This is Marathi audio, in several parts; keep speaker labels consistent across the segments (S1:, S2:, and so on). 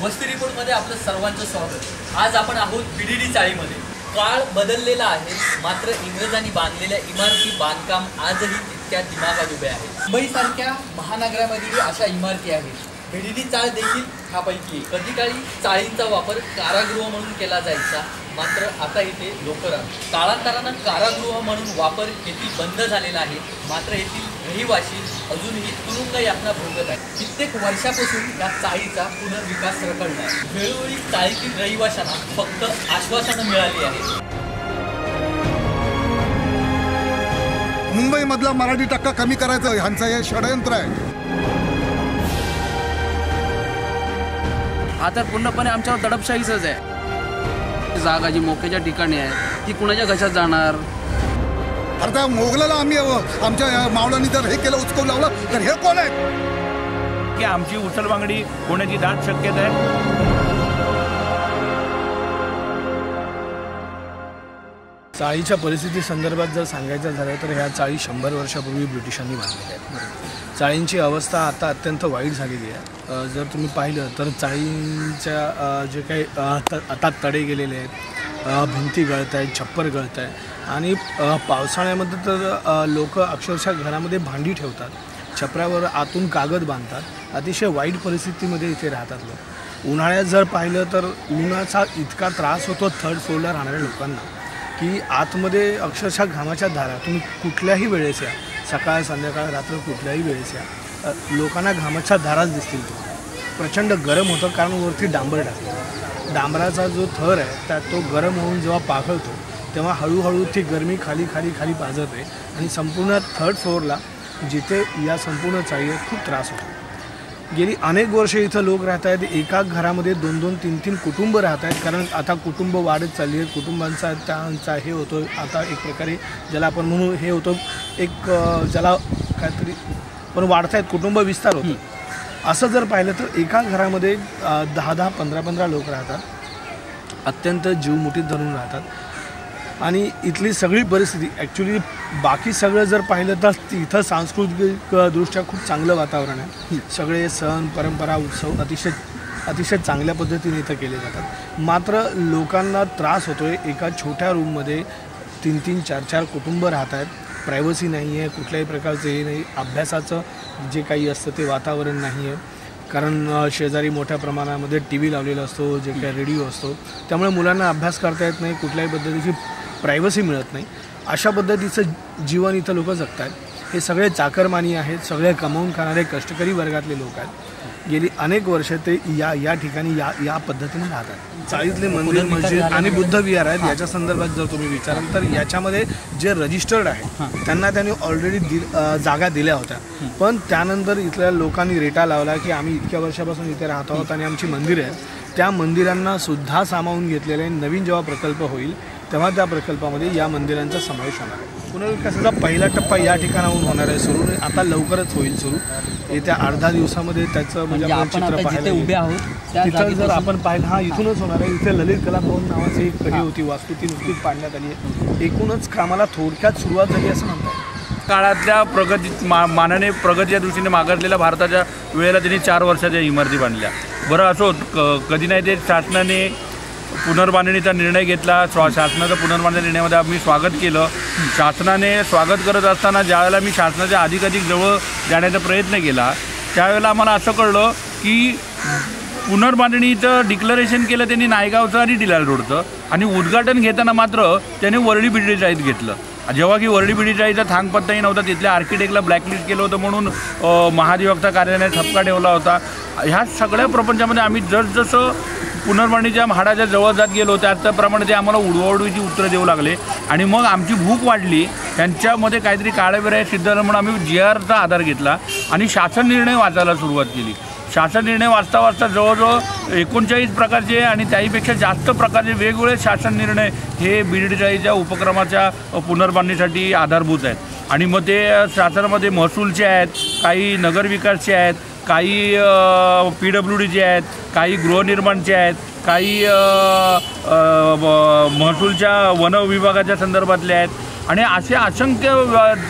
S1: वस्ती रिपोर्टमध्ये आपलं सर्वांचं स्वागत. आज आपण आहोत बीडीडी चाळीमध्ये. काळ बदललेला आहे मात्र इंग्रजांनी बांधलेल्या इमारती बांधकाम आजही तितक्या दिमागात उभे आहे मुंबईसारख्या महानगरामध्येही अशा इमारती आहेत. बीडीडी चाळ देखील ह्यापैकी कधी काळी चाळींचा वापर कारागृह म्हणून केला जायचा मात्र आता इथे लोकर काळांतरानं कारागृह म्हणून वापर येथील बंद झालेला आहे मात्र येथील रहिवासी अजूनही तुरुंग यातना भोगत आहे कित्येक वर्षापासून या चाळीचा पुनर्विकास रखडला आहे. वेळोवेळी चाळीतील रहिवाशांना फक्त आश्वासनं मिळाली आहेत.
S2: मुंबईमधला मराठी टक्का कमी करायचं ह्यांचं हे षडयंत्र आहे.
S3: हा तर पूर्णपणे आमच्यावर दडपशाहीच आहे. जागा जी मोक्याच्या ठिकाणी आहे ती कुणाच्या घशात जाणार?
S2: अरे त्या मोगलाला आम्ही आमच्या या मावळांनी जर हे केलं उचकून लावलं तर हे कोण आहे
S4: की आमची उचलबांगडी होण्याची दाट शक्यता आहे?
S5: चाळीच्या परिस्थिती संदर्भात जर सांगायचं झालं तर ह्या चाळी शंभर वर्षापूर्वी ब्रिटिशांनी बांधलेल्या आहेत. चाळींची अवस्था आता अत्यंत वाईट झालेली आहे. जर तुम्ही पाहिलं तर चाळींच्या जे काही अ, त- आता तडे गेलेले आहेत भिंती गळत आहेत छप्पर गळत आहे आणि पावसाळ्यामध्ये तर लोक अक्षरशः घरामध्ये भांडी ठेवतात. छपऱ्यावर आतून कागद बांधतात. अतिशय वाईट परिस्थितीमध्ये इथे राहतात लोक. उन्हाळ्यात जर पाहिलं तर उन्हाचा इतका त्रास होतो थर्ड फ्लोअरला राहणाऱ्या लोकांना की आतमध्ये अक्षरशः घामाच्या धारा. तुम्ही कुठल्याही वेळेस या. सकाळ संध्याकाळ रात्र कुठल्याही वेळेस या. लोकांना घामाच्या धाराच दिसतील प्रचंड गरम होतं कारण वरती डांबर टाकतात. डांबराचा जो थर आहे त्यात तो गरम होऊन जेव्हा पाघळतो तेव्हा हळूहळू ती गरमी खाली खाली खाली पाजते आणि संपूर्ण थर्ड फ्लोअरला जिथे या संपूर्ण चाळीवर खूप त्रास होतो. गेली अनेक वर्ष इथं लोक राहत आहेत एका घरामध्ये दोन दोन तीन तीन कुटुंब राहत आहेत कारण आता कुटुंब वाढत चालली आहेत कुटुंबांचा त्यांचा हे होतो आता एक प्रकारे ज्याला आपण म्हणू हे होतं एक ज्याला काहीतरी पण वाढत आहेत कुटुंब विस्तार होतो असं जर पाहिलं तर एका घरामध्ये दहा दहा पंधरा पंधरा लोक राहतात. अत्यंत जीव मुठीत धरून राहतात. आणि इथली सगळी परिस्थिती ॲक्च्युली बाकी सगळं जर पाहिलं तर तिथं सांस्कृतिक दृष्ट्या खूप चांगलं वातावरण आहे. सगळे सण परंपरा उत्सव अतिशय अतिशय चांगल्या पद्धतीने इथं केले जातात. मात्र लोकांना त्रास होतो आहे एका छोट्या रूममध्ये तीन तीन चार चार कुटुंब राहत आहेत प्रायव्हसी नाही आहे कुठल्याही प्रकारचं हे नाही अभ्यासाचं जे काही असतं ते वातावरण नाही आहे. कारण शेजारी मोठ्या प्रमाणामध्ये टी व्ही लावलेला असतो जे काही रेडिओ असतो त्यामुळे मुलांना अभ्यास करता येत नाही कुठल्याही पद्धतीची प्रायव्हसी मिळत नाही. अशा पद्धतीचं जीवन इथं लोक जगत आहेत हे सगळे चाकरमानी आहेत सगळे कमवून खाणारे कष्टकरी वर्गातले लोक आहेत. गेली अनेक वर्ष ते या या ठिकाणी या या पद्धतीने राहतात. चाळीतले मंदिर मस्जिद आणि बुद्ध विहार आहेत याच्या संदर्भात जर तुम्ही विचाराल तर याच्यामध्ये जे रजिस्टर्ड आहे त्यांना त्यांनी ऑलरेडी दि जागा दिल्या होत्या. पण त्यानंतर इथल्या लोकांनी रेटा लावला की आम्ही इतक्या वर्षापासून इथे राहत आहोत आणि आमची मंदिरं आहेत. त्या मंदिरांना सुद्धा सामावून घेतलेले नवीन जेव्हा प्रकल्प होईल तेव्हा त्या प्रकल्पामध्ये या मंदिरांचा समावेश होणार आहे. पुनर्विकासाचा पहिला टप्पा या ठिकाणाहून होणार आहे सुरू. आता लवकरच होईल सुरू. येत्या अर्धा दिवसामध्ये त्याचं म्हणजे
S1: म्हणजे
S5: आपण चित्र पाहायला
S1: उभे. आहोत त्या
S5: तिथं जर आपण पाहिलं हा इथूनच होणार आहे. इथे ललित कला भवन नावाची एक कडी होती वास्तू ती नुकतीच पाडण्यात आली आहे. एकूणच कामाला थोडक्यात सुरुवात झाली असं म्हणतात
S4: काळातल्या प्रगती मा मानाने प्रगतीच्या दृष्टीने मागासलेल्या भारताच्या वेळेला त्यांनी चार वर्षाच्या इमारती बांधल्या. बरं असो क कधी नाही ते शासनाने पुनर्बांधणीचा निर्णय घेतला. स्वा शासनाचा पुनर्बांधणी निर्णयामध्ये आम्ही स्वागत केलं. शासनाने स्वागत करत असताना ज्यावेळेला मी शासनाच्या अधिकाधिक जवळ जाण्याचा प्रयत्न केला त्यावेळेला आम्हाला असं कळलं की पुनर्बांधणीचं डिक्लरेशन केलं त्यांनी नायगावचं आणि डिलाल रोडचं आणि उद्घाटन घेताना मात्र त्याने वरळी बिडडी जाईत घेतलं. जेव्हा की वर्डी बिडी थांग थांगपत्ताही नव्हता तिथल्या आर्किटेक्टला ब्लॅकलिस्ट केलं होतं म्हणून महाधिवक्ता कार्यालयाने ठपका ठेवला होता. ह्या सगळ्या प्रपंचामध्ये आम्ही जसजसं पुनर्बांधणीच्या म्हाडाच्या जवळ जात गेलो त्याप्रमाणे ते आम्हाला उडवाउडवीची उत्तरं देऊ लागले. आणि मग आमची भूक वाढली. त्यांच्यामध्ये काहीतरी काळेबिराय सिद्ध झालं म्हणून आम्ही जी आरचा आधार घेतला आणि शासन निर्णय वाचायला सुरुवात केली. शासन निर्णय वाचता वाचता जवळजवळ एकोणचाळीस प्रकारचे आणि त्याहीपेक्षा जास्त प्रकारचे वेगवेगळे शासन निर्णय हे बीडीचाळीच्या उपक्रमाच्या पुनर्बांधणीसाठी आधारभूत आहेत. आणि मग ते शासनामध्ये महसूलचे आहेत काही नगरविकासचे आहेत काही पी डब्ल्यू डीचे आहेत काही गृहनिर्माणचे आहेत काही महसूलच्या वन विभागाच्या संदर्भातले आहेत. आणि असे असंख्य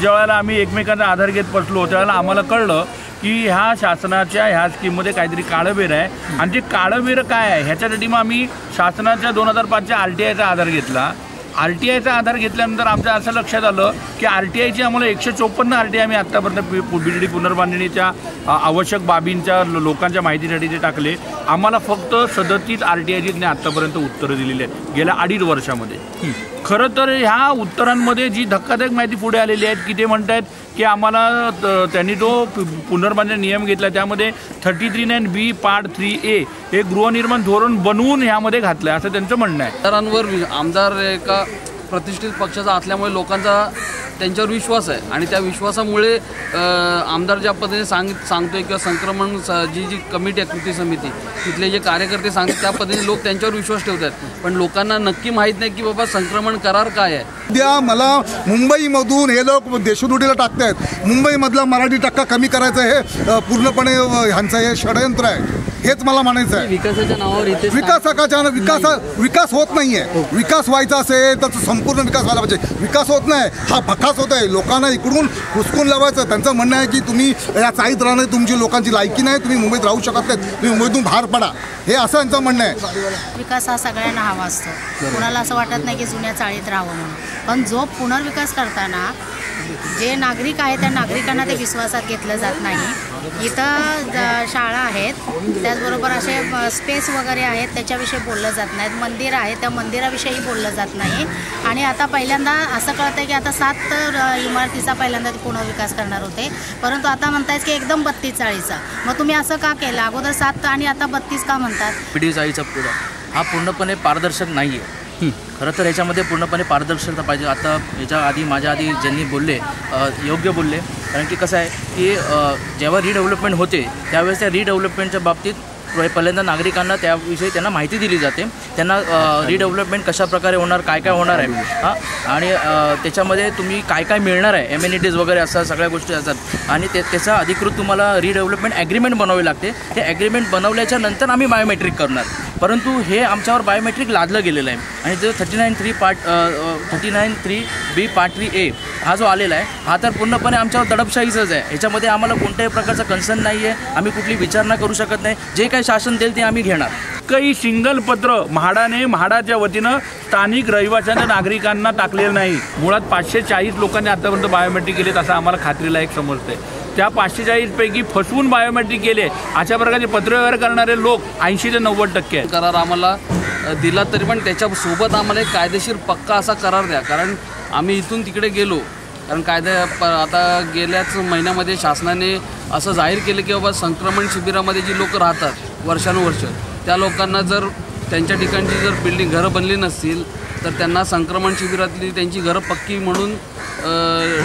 S4: ज्यावेळेला आम्ही एकमेकांचा आधार घेत बसलो त्यावेळेला आम्हाला कळलं की ह्या शासनाच्या ह्या स्कीममध्ये काहीतरी काळंबीर आहे. आणि ते काळंबीर काय आहे ह्याच्यासाठी मग आम्ही शासनाच्या दोन हजार पाचच्या आर टी आयचा आधार घेतला. आर टी आयचा आधार घेतल्यानंतर आमच्या असं लक्षात आलं की आर टी आयची आम्हाला एकशे चोपन्न आर टी आय आम्ही आत्तापर्यंत बी डी पुनर्बांधणीच्या आवश्यक बाबींच्या लोकांच्या माहितीसाठी ते टाकले. आम्हाला फक्त सदतीस आर टी आयची आत्तापर्यंत उत्तरं दिलेली आहेत. गेल्या अडीच वर्षामध्ये. खरं तर ह्या उत्तरांमध्ये जी धक्कादायक माहिती पुढे आलेली आहेत की ते म्हणत आहेत की आम्हाला त- त्यांनी जो पु- पुनर्बांधणी नियम घेतला. त्यामध्ये thirty three nine B part three A हे गृहनिर्माण धोरण बनवून ह्यामध्ये घातलं आहे असं त्यांचं म्हणणं आहे.
S3: आमदारांवर आमदार एका प्रतिष्ठित पक्षाचा असल्यामुळे लोकांचा त्यांच्यावर विश्वास आहे. आणि त्या विश्वासामुळे आमदार ज्या पद्धतीने सांग सांगतोय किंवा संक्रमण जी जी कमिटी आहे कृती समिती तिथले जे कार्यकर्ते सांगतात त्या पद्धतीने लोक त्यांच्यावर विश्वास ठेवतात पण लोकांना नक्की माहीत नाही की बाबा संक्रमण करार काय आहे.
S2: उद्या मला मुंबईमधून हे लोक देशोदुडीला टाकतायत. मुंबईमधला मराठी टक्का कमी करायचं हे पूर्णपणे ह्यांचं हे षडयंत्र आहे. हेच मला म्हणायचं आहे
S3: विकासाच्या नावावर इथे
S2: विकासाच्या विकास विकास होत नाहीये. विकास व्हायचा असेल तर संपूर्ण विकास व्हायला पाहिजे. विकास होत नाही. हा भकास होत आहे लोकांना इकडून हुसकून लावायचं. त्यांचं म्हणणं आहे की तुम्ही या चाळीत राहणं तुमची लोकांची लायकी नाही तुम्ही मुंबईत राहू शकत नाही तुम्ही मुंबईतून बाहेर पडा. हे असं यांचं म्हणणं आहे.
S6: विकास हा सगळ्यांना हवा असतो. कुणाला असं वाटत नाही की जुन्या चाळीत राहावं म्हणून. पण जो पुनर्विकास करताना जे नागरिक आहेत त्या नागरिकांना ते विश्वासात घेतलं जात नाही. इथं ज- शाळा आहेत. त्याचबरोबर असे स्पेस वगैरे आहेत. त्याच्याविषयी बोललं जात नाहीत मंदिर आहे त्या मंदिराविषयी बोललं जात नाही. आणि आता पहिल्यांदा असं कळतं आहे की आता सात तर इमारतीचा पहिल्यांदा पुनर्विकास करणार होते. परंतु आता म्हणतायत की एकदम बत्तीस चाळीचा मग तुम्ही असं का केलं? अगोदर सात आणि आता बत्तीस का म्हणतात?
S7: पिढी चाळीचा पुढं. हा पूर्णपणे पारदर्शक नाही आहे खरं तर ह्याच्यामध्ये पूर्णपणे पारदर्शकता पाहिजे. आता ह्याच्या आधी माझ्या आधी ज्यांनी बोलले योग्य बोलले. कारण की कसं आहे की जेव्हा रिडेव्हलपमेंट होते त्यावेळेस त्या रिडेव्हलपमेंटच्या बाबतीत पहिल्यांदा नागरिकांना त्याविषयी त्यांना माहिती दिली जाते. त्यांना रिडेव्हलपमेंट कशा प्रकारे होणार काय काय होणार आहे? हां? आणि त्याच्यामध्ये तुम्ही काय काय मिळणार आहे? एम्युनिटीज वगैरे असतात सगळ्या गोष्टी असतात. आणि ते त्याचा अधिकृत तुम्हाला रिडेव्हलपमेंट ॲग्रीमेंट बनवावी लागते. ते ॲग्रीमेंट बनवल्याच्या नंतर आम्ही बायोमेट्रिक करणार. परंतु हे आमच्यावर बायोमेट्रिक लादलं गेलेलं आहे. आणि जो thirty nine three part thirty nine three B part three A हा जो आलेला आहे हा तर पूर्णपणे आमच्यावर दडपशाहीचाच आहे. ह्याच्यामध्ये आम्हाला कोणत्याही प्रकारचा कन्सर्न नाही आहे आम्ही कुठली विचारणा करू शकत नाही. जे काही शासन देईल ते आम्ही घेणार.
S4: काही सिंगल पत्र म्हाडाने म्हाडाच्या वतीनं स्थानिक रहिवाशांच्या नागरिकांना टाकलेलं नाही. मुळात पाचशे चाळीस लोकांनी आतापर्यंत बायोमेट्रिक केलेत असं आम्हाला खात्रीला एक समजतंय. त्या पाचशे चाळीसपैकी फसवून बायोमेट्रिक केले अशा प्रकारचे पत्रव्यवहार करणारे लोक ऐंशी ते नव्वद टक्के आहेत.
S3: करार आम्हाला दिला तरी पण त्याच्यासोबत आम्हाला एक कायदेशीर पक्का असा करार द्या. कारण आम्ही इथून तिकडे गेलो. कारण कायदा प आता गेल्याच महिन्यामध्ये शासनाने असं जाहीर केलं की बाबा संक्रमण शिबिरामध्ये जी लोक राहतात वर्षानुवर्ष. त्या लोकांना जर त्यांच्या ठिकाणची जर बिल्डिंग घरं बनली नसतील तर त्यांना संक्रमण शिबिरातली त्यांची घरं पक्की म्हणून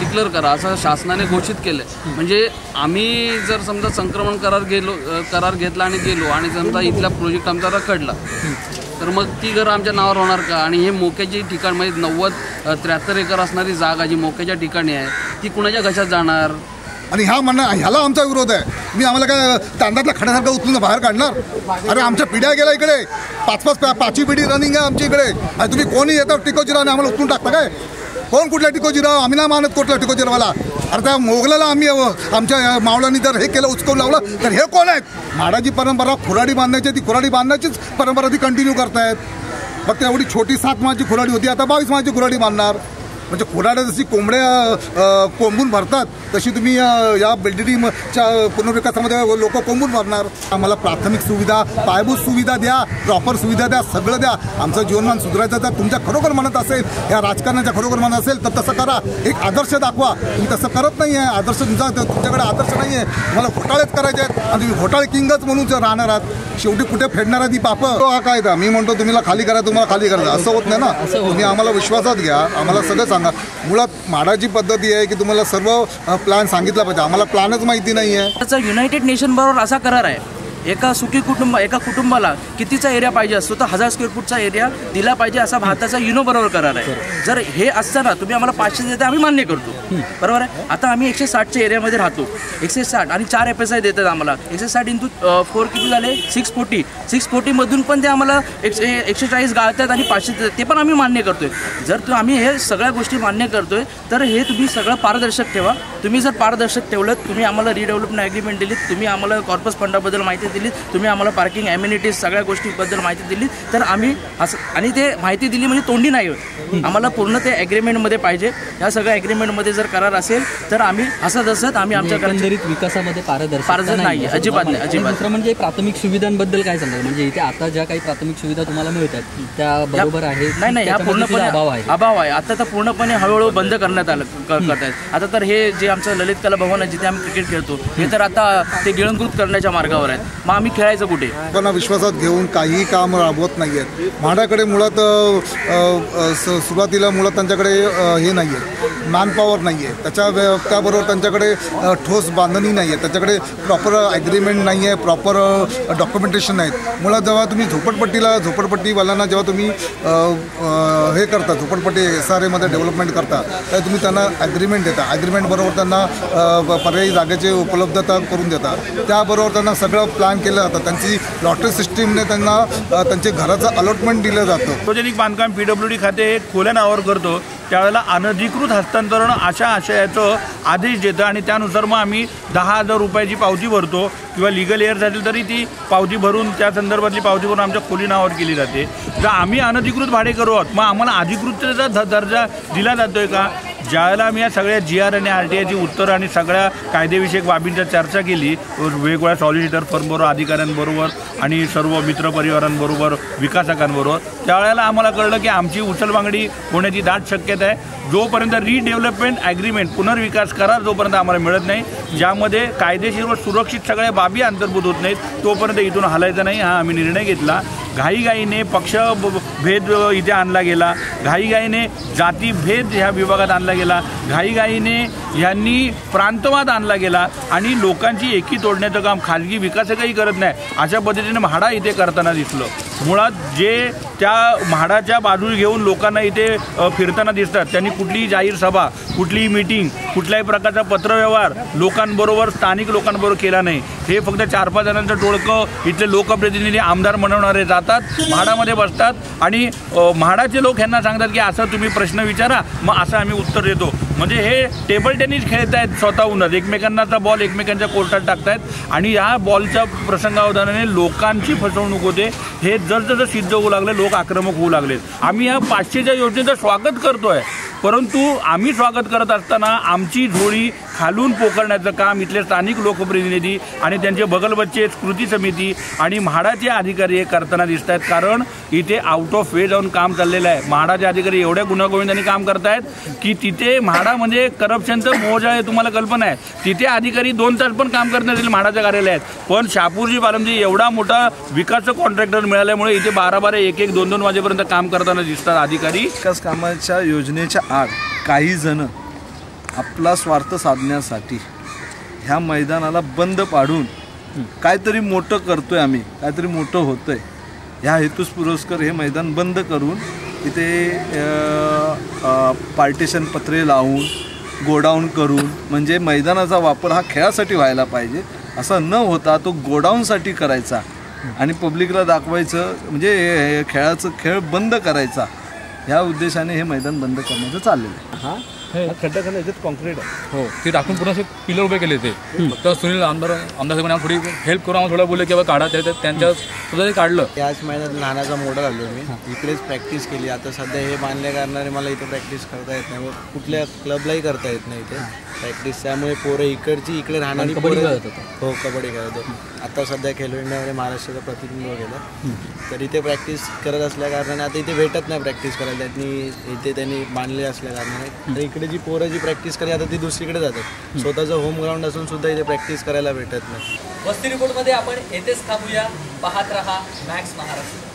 S3: डिक्लेअर करा असं शासनाने घोषित केलं म्हणजे आम्ही जर समजा संक्रमण करार गेलो करार घेतला आणि गेलो आणि समजा इथला प्रोजेक्ट आमचा रखडला तर मग ती घरं आमच्या नावावर होणार का? आणि हे मोक्याची ठिकाण म्हणजे नव्वद त्र्याहत्तर एकर असणारी जागा जी मोक्याच्या ठिकाणी आहे ती कुणाच्या घशात जाणार?
S2: आणि ह्या म्हणणं ह्याला आमचा विरोध आहे. मी आम्हाला काय तांदळातल्या खड्यासारखं उचलून बाहेर काढणार? अरे आमच्या पिढ्या गेल्या इकडे. पाच पाच पाचवी पिढी रनिंग आहे आमच्या इकडे. आणि तुम्ही कोणी येतं टिकोजीराव आणि आम्हाला उचलून टाकता काय? कोण कुठल्या टिकोजीराव आम्ही नाही मानत कुठल्या टिकोजीरावाला अरे त्या मोगलाला आम्ही आमच्या या मावळांनी जर हे केलं उचकवून लावलं तर हे कोण आहेत? माडाची परंपरा खुराडी बांधायची ती खुराडी बांधण्याचीच परंपरा ती कंटिन्यू करतायत. फक्त एवढी छोटी सात माझी खुराडी होती आता बावीस माझी खुराडी बांधणार. म्हणजे खोडाड्या जशी कोंबड्या कोंबून भरतात तशी तुम्ही या बिल्डिंगच्या पुनर्विकासामध्ये लोक कोंबून भरणार. आम्हाला प्राथमिक सुविधा पायाभूत सुविधा द्या प्रॉपर सुविधा द्या सगळं द्या. आमचं जीवनमान सुधारायचं जर तुमच्या खरोखर म्हणत असेल या राजकारणाच्या खरोखर म्हणत असेल तर तसं करा. एक आदर्श दाखवा. तुम्ही तसं करत नाही आहे आदर्श तुमचा तुमच्याकडे आदर्श नाही आहे तुम्हाला घोटाळेच करायचे आहेत. आणि तुम्ही घोटाळे किंगच म्हणून जर राहणार आहात शेवटी कुठे फेडणार ती पाप? हा कायदा. मी म्हणतो तुम्हाला खाली करा तुम्हाला खाली करायचं असं होत नाही ना. तुम्ही आम्हाला विश्वासात घ्या. आम्हाला सगळं सांगा. मुळात माडाची पद्धती आहे की तुम्हाला सर्व प्लॅन सांगितला पाहिजे. आम्हाला प्लॅनच माहिती नाही आहे
S7: त्याचा युनायटेड नेशन बरोबर असा करार आहे. एका सुखी कुटुंब एका कुटुंबाला कितीचा एरिया पाहिजे असतो तर हजार स्क्वेअर फूटचा एरिया दिला पाहिजे असा भारताचा युनो बरोबर करार आहे. जर हे असताना तुम्ही आम्हाला पाचशे देता आम्ही मान्य करतो. बरोबर आहे? आता आम्ही एकशे साठच्या एरियामध्ये राहतो. एकशे साठ आणि चार एफ एस आय देतात आम्हाला. एकशे साठ इंटू फोर किती झाले? सिक्स फोर्टी सिक्स फोर्टीमधून पण ते आम्हाला एकशे एकशे चाळीस गाळतात आणि पाचशे देतात. ते पण आम्ही मान्य करतोय. जर तू आम्ही हे सगळ्या गोष्टी मान्य करतोय तर हे तुम्ही सगळं पारदर्शक ठेवा. तुम्ही जर पारदर्शक ठेवलं तुम्ही आम्हाला रिडेव्हलपमेंट ॲग्रीमेंट दिलीत तुम्ही आम्हाला कॉर्पस फंडाबद्दल माहिती दिलीत तुम्ही आम्हाला पार्किंग ॲम्युनिटीज सगळ्या गोष्टीबद्दल माहिती दिली तर आम्ही असं आणि ते माहिती दिली म्हणजे तोंडी नाही होत. आम्हाला पूर्ण ते ॲग्रीमेंटमध्ये पाहिजे. ह्या सगळ्या ॲग्रीमेंटमध्ये जर करार असेल तर आम्ही हसत हसत आम्ही आमच्या
S8: एकंदरीत विकासामध्ये
S7: पारदर्शक नाहीये,
S8: असं
S7: अजिबात नाही, अजिबात
S8: दुसरं म्हणजे प्राथमिक सुविधांबद्दल काय सांगाल? म्हणजे इथे आता ज्या काही प्राथमिक सुविधा तुम्हाला मिळतात त्या बरोबर आहे.
S7: नाही नाही
S8: त्याच्यामध्ये
S7: पूर्णपणे
S8: अभाव आहे.
S7: अभाव आहे. आता तर पूर्णपणे हळूहळू बंद करण्यात आलं करत आहेत आता तर हे जे आमचं ललित कला भवन आहे जिथे आम्ही क्रिकेट खेळतो हे तर आता ते गिळंकृत करण्याच्या मार्गावर आहेत. मग आम्ही खेळायचं कुठे?
S2: लोकांना विश्वासात घेऊन काही काम राबवत नाही आहेत म्हाडाकडे मुळात स- सुरुवातीला मुळात त्यांच्याकडे अ, हे नाही आहे मॅन पॉवर नाही आहे त्याच्या त्याबरोबर त्यांच्याकडे अ, ठोस बांधणी नाही आहे त्याच्याकडे प्रॉपर ॲग्रीमेंट नाही आहे प्रॉपर डॉक्युमेंटेशन आहेत मुळात जेव्हा तुम्ही झोपडपट्टीला झोपडपट्टीवाल्यांना जेव्हा तुम्ही अ, अ, हे करता झोपडपट्टी एस आर एमध्ये डेव्हलपमेंट करता तर तुम्ही त्यांना ॲग्रीमेंट देता. ॲग्रीमेंटबरोबर त्यांना अ, पर्यायी जागेची उपलब्धता करून देता. त्याबरोबर त्यांना सगळं प्लॅन केलं जातं. त्यांची लॉटरी सिस्टीमने त्यांना त्यांचे घराचं अलॉटमेंट दिलं जातं.
S4: सार्वजनिक बांधकाम पी डब्ल्यू डी खाते खोल्या नावावर करतो. त्यावेळेला अनधिकृत हस्तांतरण अशा आशयाचं आदेश देतं आणि त्यानुसार मग आम्ही दहा हजार रुपयाची पावती भरतो किंवा लिगल एअर झाली तरी ती पावती भरून त्या संदर्भातली पावती भरून आमच्या खोली नावावर केली जाते. जर आम्ही अनधिकृत भाडे करू आहोत मग आम्हाला अधिकृततेचा दर्जा दिला जातोय का? ज्यावेळेला आम्ही या सगळ्या जी आर आणि आर टी आयची उत्तरं आणि सगळ्या कायदेविषयक बाबींचा चर्चा केली वेगवेगळ्या सॉलिसिटर फर्मबरोबर अधिकाऱ्यांबरोबर आणि सर्व मित्रपरिवारांबरोबर विकासकांबरोबर त्यावेळेला आम्हाला कळलं की आमची उचलबांगडी होण्याची दाट शक्यता आहे. जोपर्यंत रिडेव्हलपमेंट ॲग्रीमेंट पुनर्विकास करार जोपर्यंत आम्हाला मिळत नाही ज्यामध्ये कायदेशीर व सुरक्षित सगळ्या बाबी अंतर्भूत होत नाहीत तोपर्यंत इथून हलायचं नाही हा आम्ही निर्णय घेतला. घाईघाईने पक्ष भेद इथे आणला गेला. घाईघाईने जातीभेद ह्या विभागात आणला गेला. घाईघाईने यांनी प्रांतवाद आणला गेला आणि लोकांची एकी तोडण्याचं काम खाजगी विकासकही करत नाही. अशा पद्धतीने म्हाडा इथे करताना दिसलं. मुळात जे त्या म्हाडाच्या बाजू घेऊन लोकांना इथे फिरताना दिसतात. त्यांनी कुठलीही जाहीर सभा कुठलीही मीटिंग कुठल्याही प्रकारचा पत्रव्यवहार लोकांबरोबर स्थानिक लोकांबरोबर केला नाही. हे फक्त चार पाच जणांचं टोळकं इथले लोकप्रतिनिधी आमदार म्हणवणारे जातात म्हाडामध्ये बसतात आणि म्हाडाचे लोक ह्यांना सांगतात की असं तुम्ही प्रश्न विचारा मग असं आम्ही उत्तर देतो. म्हणजे हे टेबल टेनिस खेळत आहेत स्वतःहूनच एकमेकांनाचा बॉल एकमेकांच्या कोर्टात टाकतायत. आणि या बॉलच्या प्रसंगावधानाने लोकांची फसवणूक होते. हे जसजसं सिद्ध होऊ लागले लोक आक्रमक होऊ लागलेत. आम्ही या पाचशेच्या योजनेचं स्वागत करतोय. परंतु आम्ही स्वागत करत असताना आमची झोळी खालून पोखरण्याचं काम इथले स्थानिक लोकप्रतिनिधी आणि त्यांचे बगलबच्चे कृती समिती आणि म्हाडाचे अधिकारी हे करताना दिसत आहेत. कारण इथे आउट ऑफ वे जाऊन काम चाललेलं आहे. म्हाडाचे अधिकारी एवढ्या गुन्हागोविंदांनी काम करतायत की तिथे म्हाडा म्हणजे करप्शनचं मोज आहे तुम्हाला कल्पना आहे. तिथे अधिकारी दोन तास पण काम करत नसतील म्हाडाच्या कार्यालयात. पण शापूरजी पालमजी एवढा मोठा विकासचं कॉन्ट्रॅक्टर मिळाल्यामुळे इथे बारा बारा एक एक दोन दोन वाजेपर्यंत काम करताना दिसतात अधिकारी.
S9: विकास कामाच्या योजनेच्या आड काही जण आपला स्वार्थ साधण्यासाठी ह्या मैदानाला बंद पाडून काहीतरी मोठं करतोय आम्ही काहीतरी मोठं होतंय. ह्या हेतूस पुरस्कार हे मैदान बंद करून इथे पार्टिशन पत्रे लावून गोडाऊन करून म्हणजे मैदानाचा वापर हा खेळासाठी व्हायला पाहिजे. असं न होता तो गोडाऊनसाठी करायचा. आणि पब्लिकला दाखवायचं म्हणजे खेळाचं खेळ बंद करायचा. ह्या उद्देशाने हे मैदान बंद करण्याचं चाललेलं आहे.
S5: खड्डा खाली याच्यात कॉन्क्रीट आहे.
S10: हो ते टाकून पूर्ण असे पिलर उभे केले ते. फक्त सुनील आमदार आमदार साहेबांनी थोडी हेल्प करून आम्हाला थोडं बोलले की बाबा काढा ते त्यांच्या सुद्धा ते काढलं.
S11: याच महिन्यात लहानाचा मोठा झालो मी. इकडेच प्रॅक्टिस केली. आता सध्या हे बांधल्या कारणाने मला इथे प्रॅक्टिस करता येत नाही मग कुठल्या क्लबलाही करता येत नाही इथे. प्रॅक्टिस त्यामुळे पोरं इकडची इकडे राहणारी
S8: कबड्डी खेळत होता.
S11: हो कबड्डी खेळत होतो. आता सध्या खेलो इंडियामध्ये महाराष्ट्राचं प्रतिनिधित्व केलं तर इथे प्रॅक्टिस करत असल्या कारणाने आता इथे भेटत नाही प्रॅक्टिस करायला. त्यांनी इथे त्यांनी बांधले असल्या कारणाने. तर इकडे जी पोरं जी प्रॅक्टिस करते आता ती दुसरीकडे जातात. स्वतःचं होम ग्राउंड असून सुद्धा इथे प्रॅक्टिस करायला भेटत नाही.
S1: वस्ती रिपोर्टमध्ये आपण येथेच थांबूया. पाहत रहा मॅक्स महाराष्ट्र.